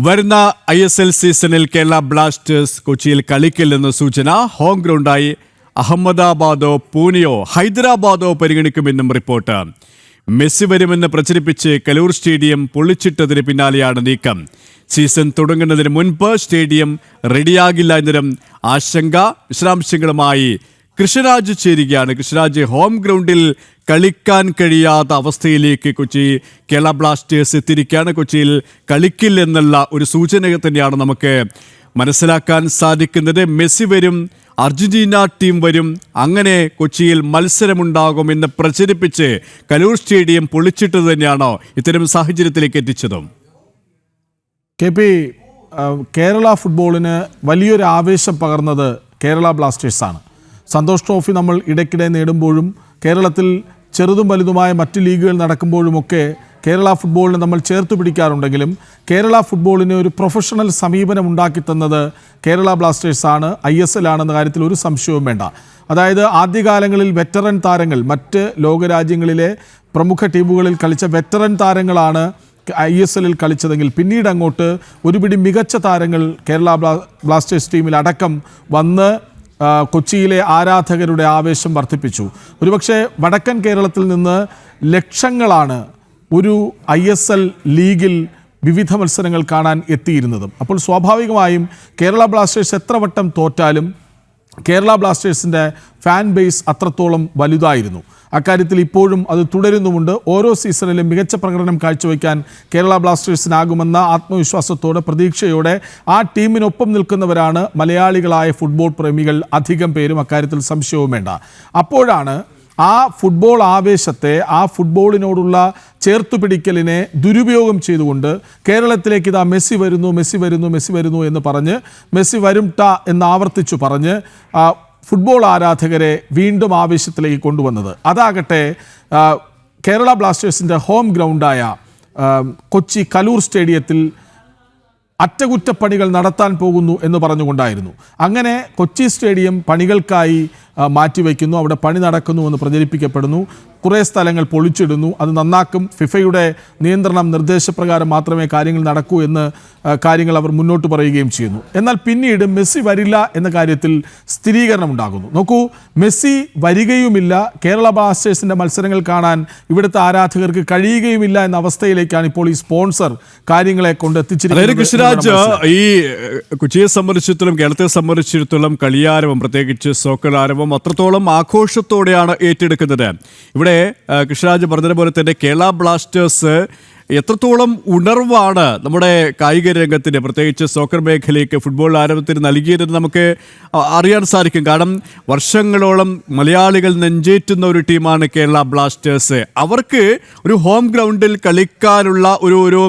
വരുന്ന I S L സീസണിൽ Kerala Blasters കൊച്ചിയിൽ കളിക്കില്ലെന്ന സൂചന ഹോം ഗ്രൗണ്ടായി അഹമ്മദാബാദോ പൂനെയോ ഹൈദരാബാദോ പരിഗണിക്കുമെന്നും റിപ്പോർട്ട്. മെസ്സി വരുമെന്ന് പ്രചരിപ്പിച്ച് കലൂർ സ്റ്റേഡിയം പൊളിച്ചിട്ടതിന് പിന്നാലെയാണ് നീക്കം. സീസൺ തുടങ്ങുന്നതിന് മുൻപ് സ്റ്റേഡിയം റെഡിയാകില്ല എന്നതിനും ആശങ്ക വിശദാംശങ്ങളുമായി കൃഷ്ണരാജ് ചേരുകയാണ്. കൃഷിരാജ് ഹോം ഗ്രൗണ്ടിൽ കളിക്കാൻ കഴിയാത്ത അവസ്ഥയിലേക്ക് കൊച്ചി കേരള ബ്ലാസ്റ്റേഴ്സ് എത്തിയിരിക്കുകയാണ്. കൊച്ചിയിൽ കളിക്കില്ലെന്നുള്ള ഒരു സൂചന തന്നെയാണ് നമുക്ക് മനസ്സിലാക്കാൻ സാധിക്കുന്നത്. മെസ്സി വരും അർജന്റീന ടീം വരും. അങ്ങനെ കൊച്ചിയിൽ മത്സരമുണ്ടാകുമെന്ന് പ്രചരിപ്പിച്ച് കലൂർ സ്റ്റേഡിയം പൊളിച്ചിട്ട് തന്നെയാണോ ഇത്തരം സാഹചര്യത്തിലേക്ക് എത്തിച്ചതും. കെ പി കേരള ഫുട്ബോളിന് വലിയൊരു ആവേശം പകർന്നത് കേരള ബ്ലാസ്റ്റേഴ്സാണ്. സന്തോഷ് ട്രോഫി നമ്മൾ ഇടയ്ക്കിടെ നേടുമ്പോഴും കേരളത്തിൽ ചെറുതും വലുതുമായ മറ്റ് ലീഗുകൾ നടക്കുമ്പോഴുമൊക്കെ കേരള ഫുട്ബോളിനെ നമ്മൾ ചേർത്ത് പിടിക്കാറുണ്ടെങ്കിലും കേരള ഫുട്ബോളിന് ഒരു പ്രൊഫഷണൽ സമീപനം ഉണ്ടാക്കി തന്നത് കേരള ബ്ലാസ്റ്റേഴ്സാണ് ഐ എസ് എൽ ആണെന്ന കാര്യത്തിൽ ഒരു സംശയവും വേണ്ട. അതായത് ആദ്യകാലങ്ങളിൽ വെറ്ററൻ താരങ്ങൾ മറ്റ് ലോകരാജ്യങ്ങളിലെ പ്രമുഖ ടീമുകളിൽ കളിച്ച വെറ്ററൻ താരങ്ങളാണ് ഐ എസ് എല്ലിൽ കളിച്ചതെങ്കിൽ പിന്നീട് അങ്ങോട്ട് ഒരുപിടി മികച്ച താരങ്ങൾ കേരള ബ്ലാ- ബ്ലാസ്റ്റേഴ്സ് ടീമിൽ അടക്കം വന്ന് കൊച്ചിയിലെ ആരാധകരുടെ ആവേശം വർദ്ധിപ്പിച്ചു. ഒരുപക്ഷെ വടക്കൻ കേരളത്തിൽ നിന്ന് ലക്ഷങ്ങളാണ് ഒരു ഐ എസ് എൽ ലീഗിൽ വിവിധ മത്സരങ്ങൾ കാണാൻ എത്തിയിരുന്നതും. അപ്പോൾ സ്വാഭാവികമായും കേരള ബ്ലാസ്റ്റേഴ്സ് എത്ര വട്ടം തോറ്റാലും കേരള ബ്ലാസ്റ്റേഴ്സിന്റെ ഫാൻ ബേസ് അത്രത്തോളം വലുതായിരുന്നു. അക്കാര്യത്തിൽ ഇപ്പോഴും അത് തുടരുന്നുമുണ്ട്. ഓരോ സീസണിലും മികച്ച പ്രകടനം കാഴ്ചവെക്കാൻ കേരള ബ്ലാസ്റ്റേഴ്സിനാകുമെന്ന ആത്മവിശ്വാസത്തോടെ പ്രതീക്ഷയോടെ ആ ടീമിനൊപ്പം നിൽക്കുന്നവരാണ് മലയാളികളായ ഫുട്ബോൾ പ്രേമികൾ അധികം പേരും. അക്കാര്യത്തിൽ സംശയവും വേണ്ട. അപ്പോഴാണ് ആ ഫുട്ബോൾ ആവേശത്തെ ആ ഫുട്ബോളിനോടുള്ള ചേർത്തുപിടിക്കലിനെ ദുരുപയോഗം ചെയ്തുകൊണ്ട് കേരളത്തിലേക്ക് ഇതാ മെസ്സി വരുന്നു മെസ്സി വരുന്നു മെസ്സി വരുന്നു എന്ന് പറഞ്ഞ് മെസ്സി വരും ട എന്ന് ആവർത്തിച്ചു പറഞ്ഞ് ഫുട്ബോൾ ആരാധകരെ വീണ്ടും ആവേശത്തിലേക്ക് കൊണ്ടുവന്നത്. അതാകട്ടെ കേരള ബ്ലാസ്റ്റേഴ്സിന്റെ ഹോം ഗ്രൗണ്ടായ കൊച്ചി കലൂർ സ്റ്റേഡിയത്തിൽ അറ്റകുറ്റപ്പണികൾ നടത്താൻ പോകുന്നു എന്ന് പറഞ്ഞുകൊണ്ടായിരുന്നു. അങ്ങനെ കൊച്ചി സ്റ്റേഡിയം പണികൾക്കായി മാറ്റിവെക്കുന്നു. അവിടെ പണി നടക്കുന്നു എന്ന് പ്രചരിപ്പിക്കപ്പെടുന്നു. കുറേ സ്ഥലങ്ങൾ പൊളിച്ചിടുന്നു. അത് നന്നാക്കും. ഫിഫയുടെ നിയന്ത്രണം നിർദ്ദേശപ്രകാരം മാത്രമേ കാര്യങ്ങൾ നടക്കൂ എന്ന് കാര്യങ്ങൾ അവർ മുന്നോട്ട് പറയുകയും ചെയ്യുന്നു. എന്നാൽ പിന്നീട് മെസ്സി വരില്ല എന്ന കാര്യത്തിൽ സ്ഥിരീകരണം ഉണ്ടാകുന്നു. നോക്കൂ മെസ്സി വരികയുമില്ല. കേരള ബ്ലാസ്റ്റേഴ്സിന്റെ മത്സരങ്ങൾ കാണാൻ ഇവിടുത്തെ ആരാധകർക്ക് കഴിയുകയുമില്ല എന്ന അവസ്ഥയിലേക്കാണ് ഇപ്പോൾ ഈ സ്പോൺസർ കാര്യങ്ങളെ കൊണ്ട് എത്തിച്ചിരിക്കുന്നത് കൃഷിരാജ് ഈ കൊച്ചിയെ സംബന്ധിച്ചിടത്തോളം കേരളത്തെ സംബന്ധിച്ചിടത്തോളം കളിയാരവം. പ്രത്യേകിച്ച് സോക്കൽ ആരവം അത്രത്തോളം ആഘോഷത്തോടെയാണ് ഏറ്റെടുക്കുന്നത്. ഇവിടെ കൃഷ്ണരാജ് പറഞ്ഞതുപോലെ തന്നെ കേരള ബ്ലാസ്റ്റേഴ്സ് എത്രത്തോളം ഉണർവാണ് നമ്മുടെ കായിക രംഗത്തിന് പ്രത്യേകിച്ച് സോക്കർ മേഖലയ്ക്ക് ഫുട്ബോൾ ആരംഭത്തിന് നൽകിയതെന്ന് നമുക്ക് അറിയാൻ സാധിക്കും. കാരണം വർഷങ്ങളോളം മലയാളികൾ നെഞ്ചേറ്റുന്ന ഒരു ടീമാണ് കേരള ബ്ലാസ്റ്റേഴ്സ്. അവർക്ക് ഒരു ഹോം ഗ്രൗണ്ടിൽ കളിക്കാനുള്ള ഒരു ഒരു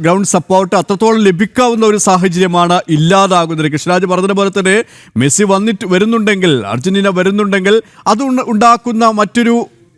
ഗ്രൗണ്ട് സപ്പോർട്ട് അത്രത്തോളം ലഭിക്കാവുന്ന ഒരു സാഹചര്യമാണ് ഇല്ലാതാകുന്നത്. കൃഷ്ണരാജ് പോലെ തന്നെ മെസ്സി വന്നിട്ട് വരുന്നുണ്ടെങ്കിൽ അർജന്റീന വരുന്നുണ്ടെങ്കിൽ അത് ഉണ്ടാക്കുന്ന മറ്റൊരു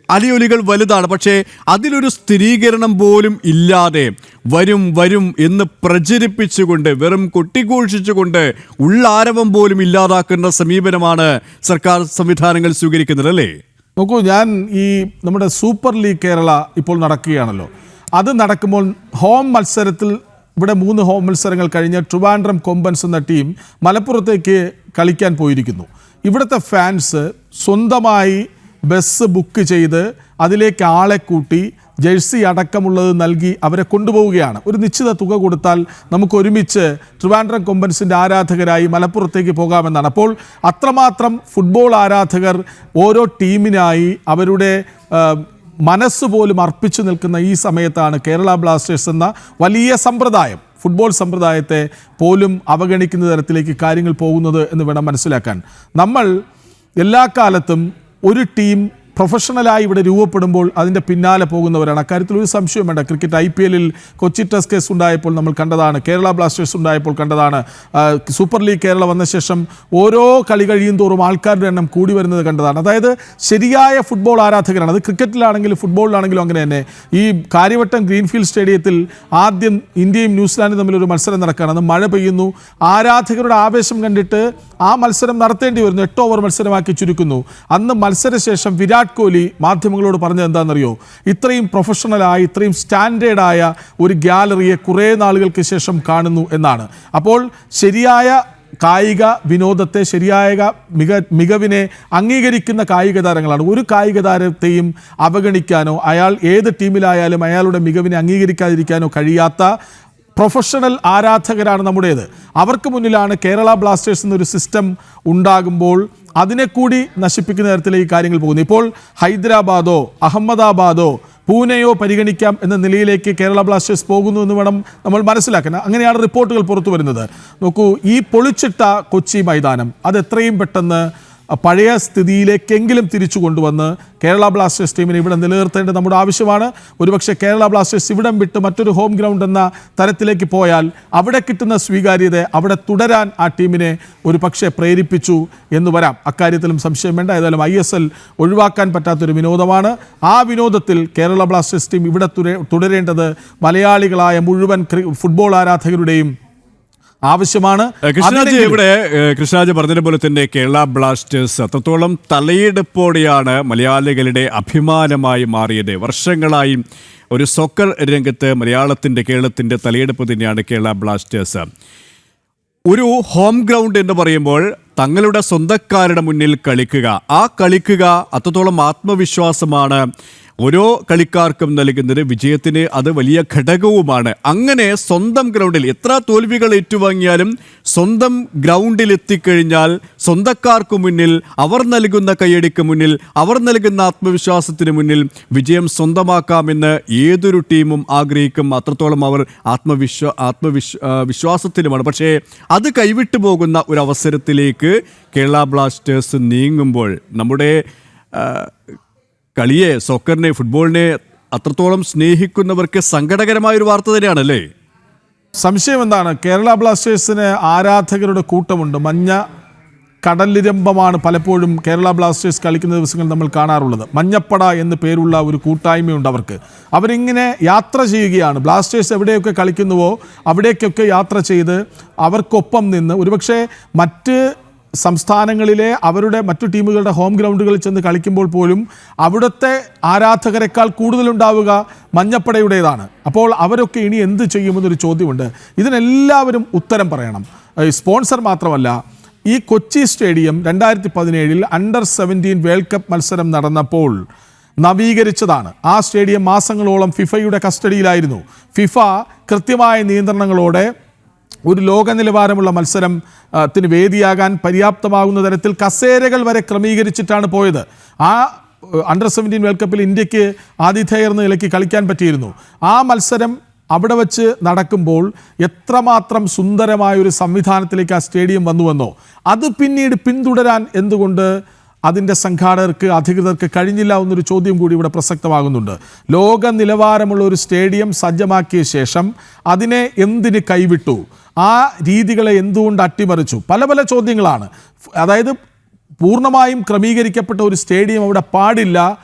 അലിയൊലികൾ വലുതാണ് പക്ഷേ അതിലൊരു സ്ഥിരീകരണം പോലും ഇല്ലാതെ വരും വരും എന്ന് പ്രചരിപ്പിച്ചുകൊണ്ട് വെറും കൊട്ടിഘോഷിച്ചുകൊണ്ട് ഉള്ളാരവം പോലും ഇല്ലാതാക്കുന്ന സമീപനമാണ് സർക്കാർ സംവിധാനങ്ങൾ സ്വീകരിക്കുന്നത് അല്ലേ? നോക്കൂ ഞാൻ ഈ നമ്മുടെ സൂപ്പർ ലീഗ് കേരള ഇപ്പോൾ നടക്കുകയാണല്ലോ. അത് നടക്കുമ്പോൾ ഹോം മത്സരത്തിൽ ഇവിടെ മൂന്ന് ഹോം മത്സരങ്ങൾ കഴിഞ്ഞ് ട്രിവാൻഡ്രം കൊമ്പൻസ് എന്ന ടീം മലപ്പുറത്തേക്ക് കളിക്കാൻ പോയിരിക്കുന്നു. ഇവിടുത്തെ ഫാൻസ് സ്വന്തമായി ബസ് ബുക്ക് ചെയ്ത് അതിലേക്ക് ആളെ കൂട്ടി ജേഴ്സി അടക്കമുള്ളത് നൽകി അവരെ കൊണ്ടുപോവുകയാണ്. ഒരു നിശ്ചിത തുക കൊടുത്താൽ നമുക്ക് ഒരുമിച്ച് ട്രിവാൻഡ്രം കൊമ്പൻസിന്റെ ആരാധകരായി മലപ്പുറത്തേക്ക് പോകാമെന്നാണ്. അപ്പോൾ അത്രമാത്രം ഫുട്ബോൾ ആരാധകർ ഓരോ ടീമിനായി അവരുടെ മനസ്സ് പോലും അർപ്പിച്ചു നിൽക്കുന്ന ഈ സമയത്താണ് കേരള ബ്ലാസ്റ്റേഴ്സ് എന്ന വലിയ സമ്പ്രദായം ഫുട്ബോൾ സമ്പ്രദായത്തെ പോലും അവഗണിക്കുന്ന തരത്തിലേക്ക് കാര്യങ്ങൾ പോകുന്നത് എന്ന് വേണം മനസ്സിലാക്കാൻ. നമ്മൾ എല്ലാ കാലത്തും ഒരു ടീം പ്രൊഫഷണലായി ഇവിടെ രൂപപ്പെടുമ്പോൾ അതിന്റെ പിന്നാലെ പോകുന്നവരാണ്. അക്കാര്യത്തിൽ ഒരു സംശയം വേണ്ട. ക്രിക്കറ്റ് ഐ പി എല്ലിൽ കൊച്ചി ടെസ്കേസ് ഉണ്ടായപ്പോൾ നമ്മൾ കണ്ടതാണ്. കേരള ബ്ലാസ്റ്റേഴ്സ് ഉണ്ടായപ്പോൾ കണ്ടതാണ്. സൂപ്പർ ലീഗ് കേരള വന്ന ശേഷം ഓരോ കളി കഴിയും തോറും ആൾക്കാരുടെ എണ്ണം കൂടി വരുന്നത് കണ്ടതാണ്. അതായത് ശരിയായ ഫുട്ബോൾ ആരാധകരാണ്. അത് ക്രിക്കറ്റിലാണെങ്കിലും ഫുട്ബോളിലാണെങ്കിലും അങ്ങനെ തന്നെ. ഈ കാര്യവട്ടം ഗ്രീൻഫീൽഡ് സ്റ്റേഡിയത്തിൽ ആദ്യം ഇന്ത്യയും ന്യൂസിലാൻഡും തമ്മിൽ ഒരു മത്സരം നടക്കുകയാണ്. അത് മഴ പെയ്യുന്നു. ആരാധകരുടെ ആവേശം കണ്ടിട്ട് ആ മത്സരം നടത്തേണ്ടി വരുന്നു. എട്ട് ഓവർ മത്സരമാക്കി ചുരുക്കുന്നു. അന്ന് മത്സരശേഷം വിരാട് കോഹ്ലി മാധ്യമങ്ങളോട് പറഞ്ഞത് എന്താണെന്നറിയോ? ഇത്രയും പ്രൊഫഷണലായ ഇത്രയും സ്റ്റാൻഡേർഡായ ഒരു ഗാലറിയെ കുറേ നാളുകൾക്ക് ശേഷം കാണുന്നു എന്നാണ്. അപ്പോൾ ശരിയായ കായിക വിനോദത്തെ ശരിയായ മിക മികവിനെ അംഗീകരിക്കുന്ന കായിക താരങ്ങളാണ്. ഒരു കായിക താരത്തെയും അവഗണിക്കാനോ അയാൾ ഏത് ടീമിലായാലും അയാളുടെ മികവിനെ അംഗീകരിക്കാതിരിക്കാനോ കഴിയാത്ത പ്രൊഫഷണൽ ആരാധകരാണ് നമ്മുടേത്. അവർക്ക് മുന്നിലാണ് കേരള ബ്ലാസ്റ്റേഴ്സ് എന്നൊരു സിസ്റ്റം ഉണ്ടാകുമ്പോൾ അതിനെ കൂടി നശിപ്പിക്കുന്ന തരത്തിലേക്ക് കാര്യങ്ങൾ പോകുന്നു. ഇപ്പോൾ ഹൈദരാബാദോ അഹമ്മദാബാദോ പൂനെയോ പരിഗണിക്കാം എന്ന നിലയിലേക്ക് കേരള ബ്ലാസ്റ്റേഴ്സ് പോകുന്നു എന്ന് വേണം നമ്മൾ മനസ്സിലാക്കണം അങ്ങനെയാണ് റിപ്പോർട്ടുകൾ പുറത്തു വരുന്നത്. നോക്കൂ ഈ പൊളിച്ചിട്ട കൊച്ചി മൈതാനം അത് എത്രയും പെട്ടെന്ന് പഴയ സ്ഥിതിയിലേക്കെങ്കിലും തിരിച്ചു കൊണ്ടുവന്ന് കേരള ബ്ലാസ്റ്റേഴ്സ് ടീമിനെ ഇവിടെ നിലനിർത്തേണ്ടത് നമ്മുടെ ആവശ്യമാണ്. ഒരുപക്ഷെ കേരള ബ്ലാസ്റ്റേഴ്സ് ഇവിടം വിട്ട് മറ്റൊരു ഹോം ഗ്രൗണ്ട് എന്ന തരത്തിലേക്ക് പോയാൽ അവിടെ കിട്ടുന്ന സ്വീകാര്യത അവിടെ തുടരാൻ ആ ടീമിനെ ഒരു പക്ഷേ പ്രേരിപ്പിച്ചു എന്ന് വരാം. അക്കാര്യത്തിലും സംശയം വേണ്ട. ഏതായാലും ഐ എസ് എൽ ഒഴിവാക്കാൻ പറ്റാത്തൊരു വിനോദമാണ്. ആ വിനോദത്തിൽ കേരള ബ്ലാസ്റ്റേഴ്സ് ടീം ഇവിടെ തുടരേണ്ടത് മലയാളികളായ മുഴുവൻ ഫുട്ബോൾ ആരാധകരുടെയും ആവശ്യമാണ്. കൃഷ്ണാജി കൃഷ്ണരാജ് ഇവിടെ കൃഷ്ണാജി കൃഷ്ണരാജ് പറഞ്ഞതുപോലെ തന്നെ കേരള ബ്ലാസ്റ്റേഴ്സ് അത്രത്തോളം തലയെടുപ്പോടെയാണ് മലയാളികളുടെ അഭിമാനമായി മാറിയത്. വർഷങ്ങളായി ഒരു സോക്കർ രംഗത്ത് മലയാളത്തിന്റെ കേരളത്തിന്റെ തലയെടുപ്പ് തന്നെയാണ് കേരള ബ്ലാസ്റ്റേഴ്സ്. ഒരു ഹോം ഗ്രൗണ്ട് എന്ന് പറയുമ്പോൾ തങ്ങളുടെ സ്വന്തക്കാരുടെ മുന്നിൽ കളിക്കുക. ആ കളിക്കുക അത്രത്തോളം ആത്മവിശ്വാസമാണ് ഓരോ കളിക്കാർക്കും നൽകുന്നത് വിജയത്തിന് അത് വലിയ ഘടകവുമാണ്. അങ്ങനെ സ്വന്തം ഗ്രൗണ്ടിൽ എത്ര തോൽവികൾ ഏറ്റുവാങ്ങിയാലും സ്വന്തം ഗ്രൗണ്ടിൽ എത്തിക്കഴിഞ്ഞാൽ സ്വന്തക്കാർക്ക് മുന്നിൽ അവർ നൽകുന്ന കൈയടിക്ക് മുന്നിൽ അവർ നൽകുന്ന ആത്മവിശ്വാസത്തിന് മുന്നിൽ വിജയം സ്വന്തമാക്കാമെന്ന് ഏതൊരു ടീമും ആഗ്രഹിക്കും. അത്രത്തോളം അവർ ആത്മവിശ്വ ആത്മവിശ്വ വിശ്വാസത്തിലുമാണ്. പക്ഷേ അത് കൈവിട്ടു പോകുന്ന ഒരു അവസരത്തിലേക്ക് കേരള ബ്ലാസ്റ്റേഴ്സ് നീങ്ങുമ്പോൾ നമ്മുടെ കളിയെ സോക്കറിനെ ഫുട്ബോളിനെ അത്രത്തോളം സ്നേഹിക്കുന്നവർക്ക് സങ്കടകരമായ ഒരു വാർത്ത തന്നെയാണല്ലേ? സംശയം എന്താണ്? കേരള ബ്ലാസ്റ്റേഴ്സിന് ആരാധകരുടെ കൂട്ടമുണ്ട്. മഞ്ഞ കടലിരമ്പമാണ് പലപ്പോഴും കേരള ബ്ലാസ്റ്റേഴ്സ് കളിക്കുന്ന ദിവസങ്ങൾ നമ്മൾ കാണാറുള്ളത്. മഞ്ഞപ്പട എന്ന് പേരുള്ള ഒരു കൂട്ടായ്മയുണ്ട് അവർക്ക്. അവരിങ്ങനെ യാത്ര ചെയ്യുകയാണ്. ബ്ലാസ്റ്റേഴ്സ് എവിടെയൊക്കെ കളിക്കുന്നുവോ അവിടേക്കൊക്കെ യാത്ര ചെയ്ത് അവർക്കൊപ്പം നിന്ന് ഒരുപക്ഷെ മറ്റ് സംസ്ഥാനങ്ങളിലെ അവരുടെ മറ്റു ടീമുകളുടെ ഹോം ഗ്രൗണ്ടുകളിൽ ചെന്ന് കളിക്കുമ്പോൾ പോലും അവിടുത്തെ ആരാധകരെക്കാൾ കൂടുതലുണ്ടാവുക മഞ്ഞപ്പടയുടേതാണ്. അപ്പോൾ അവരൊക്കെ ഇനി എന്ത് ചെയ്യുമെന്നൊരു ചോദ്യമുണ്ട്. ഇതിനെല്ലാവരും ഉത്തരം പറയണം. സ്പോൺസർ മാത്രമല്ല ഈ കൊച്ചി സ്റ്റേഡിയം രണ്ടായിരത്തി പതിനേഴിൽ അണ്ടർ സെവന്റീൻ വേൾഡ് കപ്പ് മത്സരം നടന്നപ്പോൾ നവീകരിച്ചതാണ്. ആ സ്റ്റേഡിയം മാസങ്ങളോളം ഫിഫയുടെ കസ്റ്റഡിയിലായിരുന്നു. ഫിഫ കൃത്യമായ നിയന്ത്രണങ്ങളോടെ ഒരു ലോക നിലവാരമുള്ള മത്സരം ത്തിന് വേദിയാകാൻ പര്യാപ്തമാകുന്ന തരത്തിൽ കസേരകൾ വരെ ക്രമീകരിച്ചിട്ടാണ് പോയത്. ആ അണ്ടർ സെവന്റീൻ വേൾഡ് കപ്പിൽ ഇന്ത്യയ്ക്ക് ആതിഥേയർ എന്ന നിലയ്ക്ക് കളിക്കാൻ പറ്റിയിരുന്നു. ആ മത്സരം അവിടെ വച്ച് നടക്കുമ്പോൾ എത്രമാത്രം സുന്ദരമായ ഒരു സംവിധാനത്തിലേക്ക് ആ സ്റ്റേഡിയം വന്നുവെന്നോ അത് പിന്നീട് പിന്തുടരാൻ എന്തുകൊണ്ട് അതിന്റെ സംഘാടകർക്ക് അധികൃതർക്ക് കഴിഞ്ഞില്ല എന്നൊരു ചോദ്യം കൂടി ഇവിടെ പ്രസക്തമാകുന്നുണ്ട്. ലോക നിലവാരമുള്ള ഒരു സ്റ്റേഡിയം സജ്ജമാക്കിയ ശേഷം അതിനെ എന്തിന് കൈവിട്ടു? ആ രീതികളെ എന്തുകൊണ്ട് അട്ടിമറിച്ചു? പല പല ചോദ്യങ്ങളാണ്. അതായത് പൂർണമായും ക്രമീകരിക്കപ്പെട്ട ഒരു സ്റ്റേഡിയം അവിടെ പാടില്ല.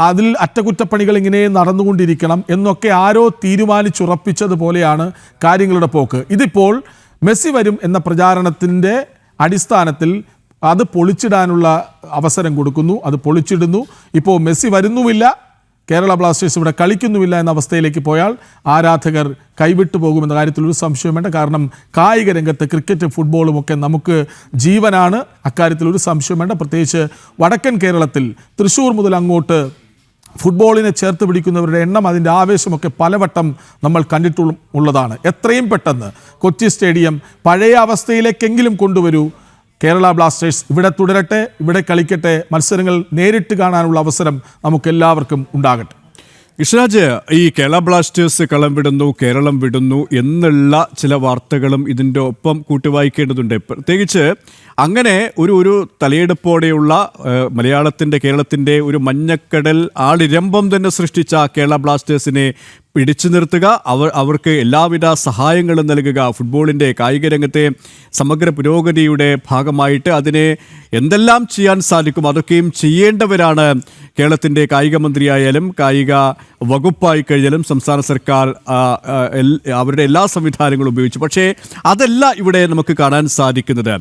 അതിൽ അറ്റകുറ്റപ്പണികൾ ഇങ്ങനെ നടന്നുകൊണ്ടിരിക്കണം എന്നൊക്കെ ആരോ തീരുമാനിച്ചുറപ്പിച്ചതുപോലെയാണ് കാര്യങ്ങളുടെ പോക്ക്. ഇതിപ്പോൾ മെസ്സി വരും എന്ന പ്രചാരണത്തിന്റെ അടിസ്ഥാനത്തിൽ അത് പൊളിച്ചിടാനുള്ള അവസരം കൊടുക്കുന്നു. അത് പൊളിച്ചിടുന്നു. ഇപ്പോൾ മെസ്സി വരുന്നുമില്ല. കേരള ബ്ലാസ്റ്റേഴ്സ് ഇവിടെ കളിക്കുന്നുമില്ല എന്ന അവസ്ഥയിലേക്ക് പോയാൽ ആരാധകർ കൈവിട്ടു പോകുമെന്ന കാര്യത്തിൽ ഒരു സംശയം വേണ്ട. കാരണം കായിക രംഗത്ത് ക്രിക്കറ്റും ഫുട്ബോളും ഒക്കെ നമുക്ക് ജീവനാണ്. അക്കാര്യത്തിൽ ഒരു സംശയം വേണ്ട. പ്രത്യേകിച്ച് വടക്കൻ കേരളത്തിൽ തൃശ്ശൂർ മുതൽ അങ്ങോട്ട് ഫുട്ബോളിനെ ചേർത്ത് പിടിക്കുന്നവരുടെ എണ്ണം അതിന്റെ ആവേശമൊക്കെ പലവട്ടം നമ്മൾ കണ്ടിട്ടുള്ളതാണ് എത്രയും പെട്ടെന്ന് കൊച്ചി സ്റ്റേഡിയം പഴയ അവസ്ഥയിലേക്കെങ്കിലും കൊണ്ടുവരൂ. കേരള ബ്ലാസ്റ്റേഴ്സ് ഇവിടെ തുടരട്ടെ ഇവിടെ കളിക്കട്ടെ മത്സരങ്ങൾ നേരിട്ട് കാണാനുള്ള അവസരം നമുക്കെല്ലാവർക്കും ഉണ്ടാകട്ടെ. ഇഷ്രാജ് ഈ കേരള ബ്ലാസ്റ്റേഴ്സ് കളം വിടുന്നു കേരളം വിടുന്നു എന്നുള്ള ചില വാർത്തകളും ഇതിന്റെ ഒപ്പം കൂട്ടിവായിക്കേണ്ടതുണ്ട്. പ്രത്യേകിച്ച് അങ്ങനെ ഒരു ഒരു തലയെടുപ്പോടെയുള്ള മലയാളത്തിന്റെ കേരളത്തിന്റെ ഒരു മഞ്ഞക്കടൽ ആളിരമ്പം തന്നെ സൃഷ്ടിച്ച കേരള ബ്ലാസ്റ്റേഴ്സിനെ പിടിച്ചു നിർത്തുക. അവർ അവർക്ക് എല്ലാവിധ സഹായങ്ങളും നൽകുക. ഫുട്ബോളിന്റെ കായിക രംഗത്തെ സമഗ്ര പുരോഗതിയുടെ ഭാഗമായിട്ട് അതിനെ എന്തെല്ലാം ചെയ്യാൻ സാധിക്കും അതൊക്കെയും ചെയ്യേണ്ടവരാണ് കേരളത്തിന്റെ കായിക മന്ത്രിയായാലും കായിക വകുപ്പായി കഴിഞ്ഞാലും സംസ്ഥാന സർക്കാർ അവരുടെ എല്ലാ സംവിധാനങ്ങളും ഉപയോഗിച്ചു. പക്ഷേ അതല്ല ഇവിടെ നമുക്ക് കാണാൻ സാധിക്കുന്നത്.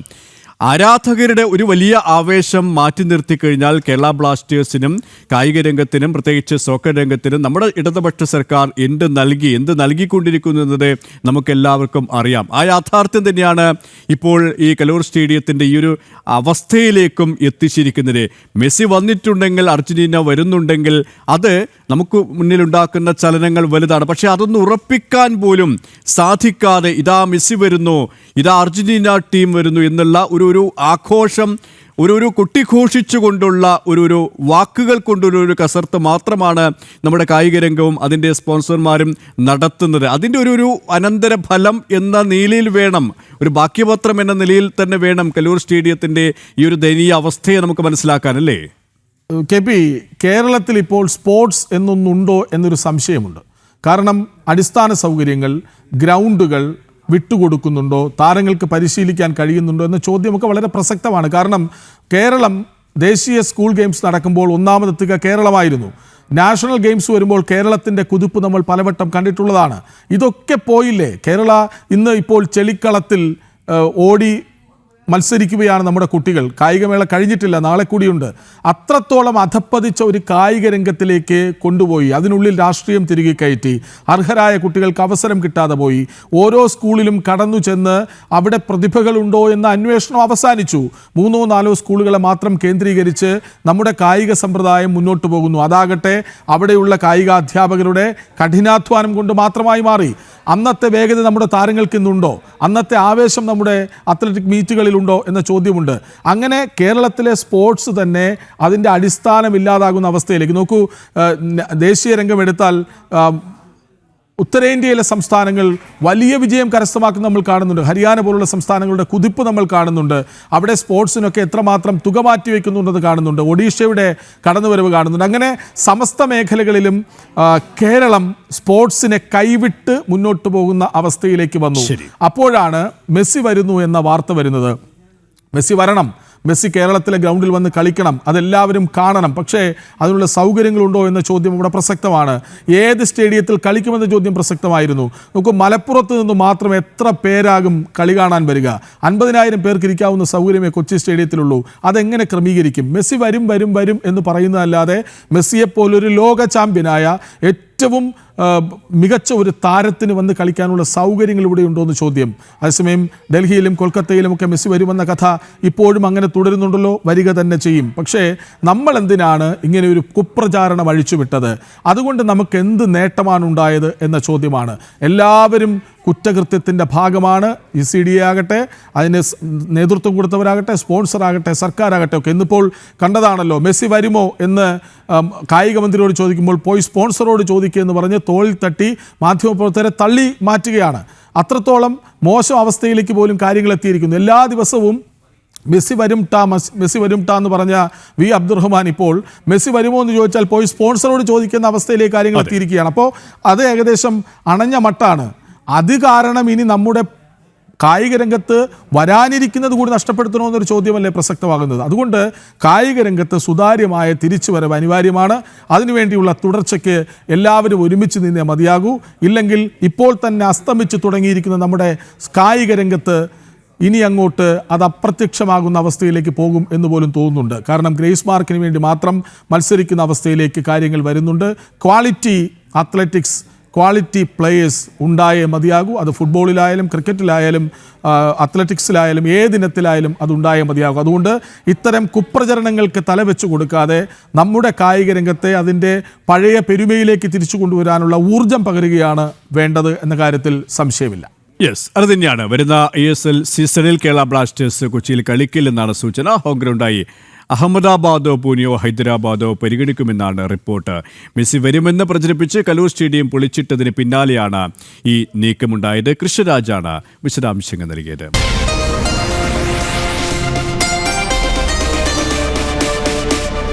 ആരാധകരുടെ ഒരു വലിയ ആവേശം മാറ്റി നിർത്തി കഴിഞ്ഞാൽ കേരള ബ്ലാസ്റ്റേഴ്സിനും കായിക രംഗത്തിനും പ്രത്യേകിച്ച് സോക്കർ രംഗത്തിനും നമ്മുടെ ഇടതുപക്ഷ സർക്കാർ എന്ത് നൽകി എന്ത് നൽകിക്കൊണ്ടിരിക്കുന്നു എന്നത് നമുക്കെല്ലാവർക്കും അറിയാം. ആ യാഥാർത്ഥ്യം തന്നെയാണ് ഇപ്പോൾ ഈ കലൂർ സ്റ്റേഡിയത്തിന്റെ ഈ ഒരു അവസ്ഥയിലേക്കും എത്തിച്ചിരിക്കുന്നത്. മെസ്സി വന്നിട്ടുണ്ടെങ്കിൽ അർജന്റീന വരുന്നുണ്ടെങ്കിൽ അത് നമുക്ക് മുന്നിലുണ്ടാക്കുന്ന ചലനങ്ങൾ വലുതാണ്. പക്ഷേ അതൊന്ന് ഉറപ്പിക്കാൻ പോലും സാധിക്കാതെ ഇതാ മെസ്സി വരുന്നു ഇതാ അർജന്റീന ടീം വരുന്നു എന്നുള്ള ഒരു ഒരു ആഘോഷം ഒരു ഒരു കൊട്ടിഘോഷിച്ചുകൊണ്ടുള്ള ഒരു ഒരു വാക്കുകൾ കൊണ്ടുള്ള ഒരു കസർത്ത് മാത്രമാണ് നമ്മുടെ കായിക രംഗവും അതിന്റെ സ്പോൺസർമാരും നടത്തുന്നത്. അതിന്റെ ഒരു ഒരു അനന്തര ഫലം എന്ന നിലയിൽ വേണം ഒരു ബാക്കിപത്രം എന്ന നിലയിൽ തന്നെ വേണം കലൂർ സ്റ്റേഡിയത്തിന്റെ ഈ ഒരു ദയനീയ അവസ്ഥയെ നമുക്ക് മനസ്സിലാക്കാനല്ലേ കെ പി കേരളത്തിൽ ഇപ്പോൾ സ്പോർട്സ് എന്നൊന്നുണ്ടോ എന്നൊരു സംശയമുണ്ട്. കാരണം അടിസ്ഥാന സൗകര്യങ്ങൾ ഗ്രൗണ്ടുകൾ വിട്ടുകൊടുക്കുന്നുണ്ടോ താരങ്ങൾക്ക് പരിശീലിക്കാൻ കഴിയുന്നുണ്ടോ എന്ന ചോദ്യമൊക്കെ വളരെ പ്രസക്തമാണ്. കാരണം കേരളം ദേശീയ സ്കൂൾ ഗെയിംസ് നടക്കുമ്പോൾ ഒന്നാമതെത്തുക കേരളമായിരുന്നു. നാഷണൽ ഗെയിംസ് വരുമ്പോൾ കേരളത്തിന്റെ കുതിപ്പ് നമ്മൾ പലവട്ടം കണ്ടിട്ടുള്ളതാണ്. ഇതൊക്കെ പോയില്ലേ? കേരള ഇന്ന് ഇപ്പോൾ ചെളിക്കളത്തിൽ ഓടി മത്സരിക്കുകയാണ് നമ്മുടെ കുട്ടികൾ. കായികമേള കഴിഞ്ഞിട്ടില്ല നാളെ കൂടിയുണ്ട്. അത്രത്തോളം അധപ്പതിച്ച ഒരു കായിക രംഗത്തിലേക്ക് കൊണ്ടുപോയി. അതിനുള്ളിൽ രാഷ്ട്രീയം തിരികെ കയറ്റി. അർഹരായ കുട്ടികൾക്ക് അവസരം കിട്ടാതെ പോയി. ഓരോ സ്കൂളിലും കടന്നു ചെന്ന് അവിടെ പ്രതിഭകളുണ്ടോ എന്ന അന്വേഷണം അവസാനിച്ചു. മൂന്നോ നാലോ സ്കൂളുകളെ മാത്രം കേന്ദ്രീകരിച്ച് നമ്മുടെ കായിക സമ്പ്രദായം മുന്നോട്ട് പോകുന്നു. അതാകട്ടെ അവിടെയുള്ള കായിക അധ്യാപകരുടെ കഠിനാധ്വാനം കൊണ്ട് മാത്രമായി മാറി. അന്നത്തെ വേഗത നമ്മുടെ താരങ്ങൾക്ക് ഇന്നുണ്ടോ? അന്നത്തെ ആവേശം നമ്മുടെ അത്ലറ്റിക് മീറ്റുകളിലുണ്ടോ എന്ന ചോദ്യമുണ്ട്. അങ്ങനെ കേരളത്തിലെ സ്പോർട്സ് തന്നെ അതിന്റെ അടിസ്ഥാനമില്ലാതാകുന്ന അവസ്ഥയിലേക്ക് നോക്കൂ. ദേശീയ രംഗം എടുത്താൽ ഉത്തരേന്ത്യയിലെ സംസ്ഥാനങ്ങൾ വലിയ വിജയം കരസ്ഥമാക്കുന്ന നമ്മൾ കാണുന്നുണ്ട്. ഹരിയാന പോലുള്ള സംസ്ഥാനങ്ങളുടെ കുതിപ്പ് നമ്മൾ കാണുന്നുണ്ട്. അവിടെ സ്പോർട്സിനൊക്കെ എത്രമാത്രം തുക മാറ്റി വയ്ക്കുന്നുണ്ടെന്ന് കാണുന്നുണ്ട്. ഒഡീഷയുടെ കടന്നുവരവ് കാണുന്നുണ്ട്. അങ്ങനെ സമസ്ത മേഖലകളിലും കേരളം സ്പോർട്സിനെ കൈവിട്ട് മുന്നോട്ട് പോകുന്ന അവസ്ഥയിലേക്ക് വന്നു. അപ്പോഴാണ് മെസ്സി വരുന്നു എന്ന വാർത്ത വരുന്നത്. മെസ്സി വരണം. മെസ്സി കേരളത്തിലെ ഗ്രൗണ്ടിൽ വന്ന് കളിക്കണം അതെല്ലാവരും കാണണം. പക്ഷേ അതിനുള്ള സൗകര്യങ്ങളുണ്ടോ എന്ന ചോദ്യം ഇവിടെ പ്രസക്തമാണ്. ഏത് സ്റ്റേഡിയത്തിൽ കളിക്കുമെന്ന ചോദ്യം പ്രസക്തമായിരുന്നു. നമുക്ക് മലപ്പുറത്ത് നിന്ന് മാത്രം എത്ര പേരാകും കളി കാണാൻ വരിക? അൻപതിനായിരം പേർക്ക് ഇരിക്കാവുന്ന സൗകര്യമേ കൊച്ചി സ്റ്റേഡിയത്തിലുള്ളൂ. അതെങ്ങനെ ക്രമീകരിക്കും? മെസ്സി വരും വരും വരും എന്ന് പറയുന്നതല്ലാതെ മെസ്സിയെപ്പോലൊരു ലോക ചാമ്പ്യനായ ഏറ്റവും ആ, മികച്ച ഒരു താരത്തിന് വന്ന് കളിക്കാനുള്ള സൗകര്യങ്ങൾ ഇവിടെ ഉണ്ടോ എന്ന് ചോദ്യം. അതേസമയം ഡൽഹിയിലും കൊൽക്കത്തയിലും ഒക്കെ മെസ്സി വരുമെന്ന കഥ ഇപ്പോഴും അങ്ങനെ തുടരുന്നുണ്ടല്ലോ വരിക തന്നെ ചെയ്യും. പക്ഷേ നമ്മൾ എന്തിനാണ് ഇങ്ങനെ ഒരു കുപ്രചാരണം അഴിച്ചുവിട്ടത്? അതുകൊണ്ട് നമുക്ക് എന്ത് നേട്ടമാണ് ഉണ്ടായത് എന്ന ചോദ്യമാണ്. എല്ലാവരും കുറ്റകൃത്യത്തിന്റെ ഭാഗമാണ് ഇ സി ഡി ആകട്ടെ അതിന് നേതൃത്വം കൊടുത്തവരാകട്ടെ സ്പോൺസറാകട്ടെ സർക്കാരാകട്ടെ ഒക്കെ. ഇന്നിപ്പോൾ കണ്ടതാണല്ലോ മെസ്സി വരുമോ എന്ന് കായികമന്ത്രിയോട് കായിക മന്ത്രിയോട് ചോദിക്കുമ്പോൾ പോയി സ്പോൺസറോട് ചോദിക്കുക എന്ന് പറഞ്ഞ് തോളിൽ തട്ടി മാധ്യമപ്രവർത്തകരെ തള്ളി മാറ്റുകയാണ്. അത്രത്തോളം മോശം അവസ്ഥയിലേക്ക് പോലും കാര്യങ്ങൾ എത്തിയിരിക്കുന്നു. എല്ലാ ദിവസവും മെസ്സി വരും ടാ മസ്- മെസ്സി വരും ടാ എന്ന് പറഞ്ഞ വി അബ്ദുറഹ്മാൻ ഇപ്പോൾ മെസ്സി വരുമോ എന്ന് ചോദിച്ചാൽ പോയി സ്പോൺസറോട് ചോദിക്കുന്ന അവസ്ഥയിലേക്ക് കാര്യങ്ങൾ എത്തിയിരിക്കുകയാണ്. അപ്പോൾ അത് ഏകദേശം അണഞ്ഞ മട്ടാണ്. അത് കാരണം ഇനി നമ്മുടെ കായിക രംഗത്ത് വരാനിരിക്കുന്നത് കൂടി നഷ്ടപ്പെടുത്തണോ എന്നൊരു ചോദ്യമല്ലേ പ്രസക്തമാകുന്നത്. അതുകൊണ്ട് കായിക രംഗത്ത് സുതാര്യമായ തിരിച്ചുവരവ് അനിവാര്യമാണ്. അതിനുവേണ്ടിയുള്ള തുടർച്ചയ്ക്ക് എല്ലാവരും ഒരുമിച്ച് നിന്നേ മതിയാകൂ. ഇല്ലെങ്കിൽ ഇപ്പോൾ തന്നെ അസ്തമിച്ച് തുടങ്ങിയിരിക്കുന്ന നമ്മുടെ കായിക രംഗത്ത് ഇനി അങ്ങോട്ട് അത് അപ്രത്യക്ഷമാകുന്ന അവസ്ഥയിലേക്ക് പോകും എന്ന് പോലും തോന്നുന്നുണ്ട്. കാരണം ഗ്രേസ് മാർക്കിന് വേണ്ടി മാത്രം മത്സരിക്കുന്ന അവസ്ഥയിലേക്ക് കാര്യങ്ങൾ വരുന്നുണ്ട്. ക്വാളിറ്റി അത്ലറ്റിക്സ് ക്വാളിറ്റി പ്ലേയേഴ്സ് ഉണ്ടായേ മതിയാകൂ. അത് ഫുട്ബോളിലായാലും ക്രിക്കറ്റിലായാലും അത്ലറ്റിക്സിലായാലും ഏതിനത്തിലായാലും അത് ഉണ്ടായേ മതിയാകും. അതുകൊണ്ട് ഇത്തരം കുപ്രചരണങ്ങൾക്ക് തലവെച്ച് കൊടുക്കാതെ നമ്മുടെ കായിക രംഗത്തെ അതിന്റെ പഴയ പെരുമയിലേക്ക് തിരിച്ചു കൊണ്ടുവരാനുള്ള ഊർജം പകരുകയാണ് വേണ്ടത് എന്ന കാര്യത്തിൽ സംശയമില്ല. യെസ് അത് തന്നെയാണ്. വരുന്ന ഐ എസ് എൽ സീസണിൽ കേരള ബ്ലാസ്റ്റേഴ്സ് കൊച്ചിയിൽ കളിക്കില്ലെന്നാണ് സൂചന. ഹോം ഗ്രൗണ്ടായി അഹമ്മദാബാദോ പൂനെയോ ഹൈദരാബാദോ പരിഗണിക്കുമെന്നാണ് റിപ്പോർട്ട്. മെസ്സി വരുമെന്ന് പ്രചരിപ്പിച്ച് കലൂർ സ്റ്റേഡിയം പൊളിച്ചിട്ടതിന് പിന്നാലെയാണ് ഈ നീക്കമുണ്ടായത്. കൃഷ്ണരാജാണ് വിശദാംശങ്ങൾ നൽകിയത്.